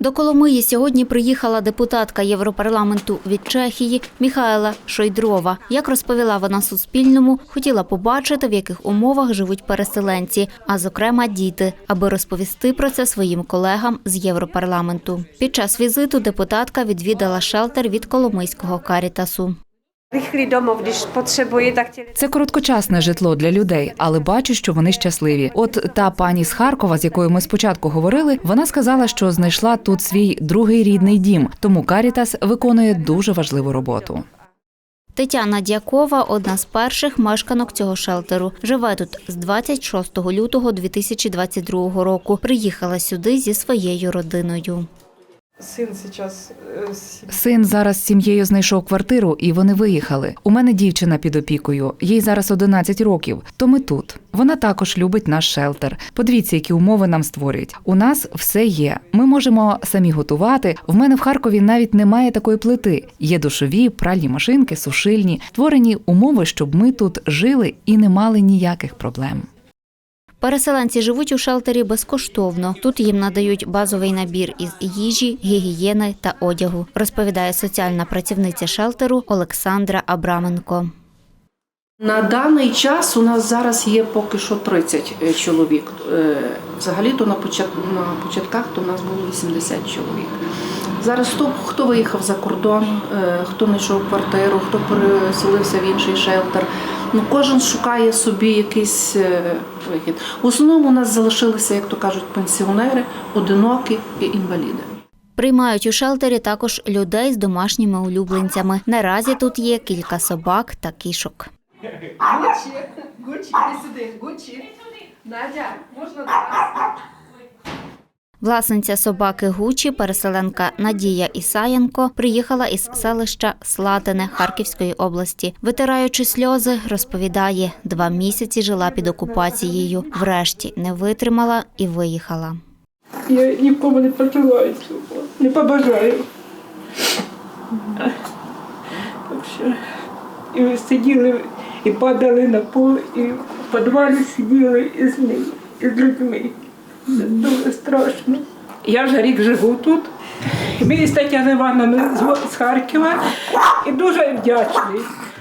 До Коломиї сьогодні приїхала депутатка Європарламенту від Чехії Міхаела Шойдрова. Як розповіла вона Суспільному, хотіла побачити, в яких умовах живуть переселенці, а зокрема діти, аби розповісти про це своїм колегам з Європарламенту. Під час візиту депутатка відвідала шелтер від Коломийського карітасу. Це короткочасне житло для людей, але бачу, що вони щасливі. От та пані з Харкова, з якою ми спочатку говорили, вона сказала, що знайшла тут свій другий рідний дім, тому Карітас виконує дуже важливу роботу. Тетяна Дякова одна з перших мешканок цього шелтеру. Живе тут з 26 лютого 2022 року. Приїхала сюди зі своєю родиною. Син зараз з сім'єю знайшов квартиру, і вони виїхали. У мене дівчина під опікою, їй зараз 11 років. То ми тут. Вона також любить наш шелтер. Подивіться, які умови нам створюють. У нас все є. Ми можемо самі готувати. В мене в Харкові навіть немає такої плити. Є душові, пральні машинки, сушильні. Створені умови, щоб ми тут жили і не мали ніяких проблем. Переселенці живуть у шелтері безкоштовно. Тут їм надають базовий набір із їжі, гігієни та одягу, розповідає соціальна працівниця шелтеру Олександра Абраменко. На даний час у нас зараз є поки що 30 чоловік. Е, Взагалі-то на початках то у нас було 80 чоловік. Зараз хто, хто виїхав за кордон, е, хто знайшов квартиру, хто переселився в інший шелтер. Ну, кожен шукає собі якийсь е, вихід. В основному у нас залишилися, як то кажуть, пенсіонери, одинокі і інваліди. Приймають у шелтері також людей з домашніми улюбленцями. Наразі тут є кілька собак та кішок. Гуччи, іди сюди, Гуччи. Надя, можна до вас? Власниця собаки Гучі, переселенка Надія Ісаєнко, приїхала із селища Слатине Харківської області. Витираючи сльози, розповідає, два місяці жила під окупацією. Врешті не витримала і виїхала. Я нікому не пожелаю не побажаю. І ви сиділи і падали на пол, і в підвалі сиділи із ними, із людьми. Дуже страшно. Я вже рік живу тут. Ми з Тетяна Івановна з- з Харкова і дуже вдячний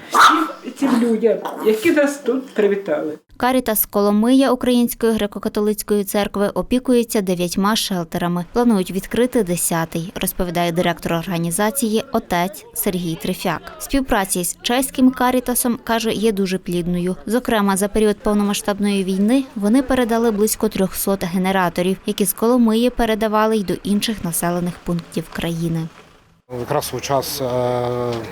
всім цим людям, які нас тут привітали. Карітас Коломия Української греко-католицької церкви опікується дев'ятьма шелтерами. Планують відкрити десятий, розповідає директор організації отець Сергій Трифяк. Співпраця з чеським карітасом каже, є дуже плідною. Зокрема, за період повномасштабної війни вони передали близько 300 генераторів, які з Коломиї передавали й до інших населених пунктів країни. Якраз у час е,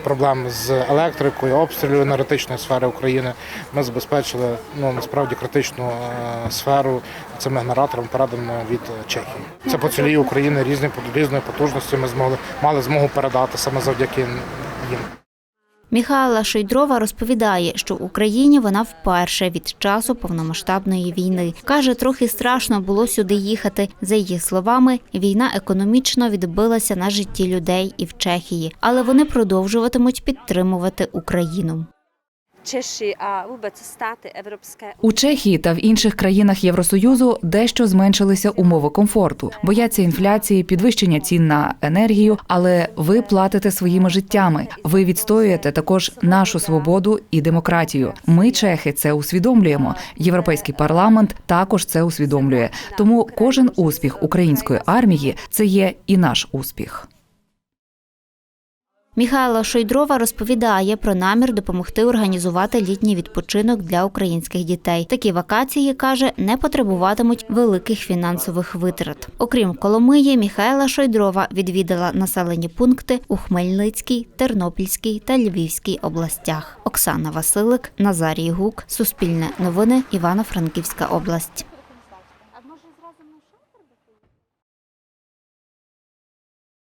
проблем з електрикою, обстрілів енергетичної сфери України ми забезпечили ну насправді критичну е, сферу цими генераторами, переданими від Чехії. Це по цілій Україні різні різної потужності. Ми змогли мали змогу передати саме завдяки їм. Міхайла Шойдрова розповідає, що в Україні вона вперше від часу повномасштабної війни. Каже, трохи страшно було сюди їхати. За її словами, війна економічно відбилася на житті людей і в Чехії, але вони продовжуватимуть підтримувати Україну. A vůbec státy Evropské У Чехії та в інших країнах Євросоюзу дещо зменшилися умови комфорту, бояться інфляції, підвищення цін на енергію, але ви платите своїми життями. Ви відстоюєте також нашу свободу і демократію. Ми, чехи, це усвідомлюємо. Європейський парламент також це усвідомлює. Тому кожен успіх української армії це є і наш успіх. Міхайла Шойдрова розповідає про намір допомогти організувати літній відпочинок для українських дітей. Такі вакації каже не потребуватимуть великих фінансових витрат. Окрім Коломиї, Міхайла Шойдрова відвідала населені пункти у Хмельницькій, Тернопільській та Львівській областях. Оксана Василик, Назарій Гук, Суспільне новини, Івано-Франківська область.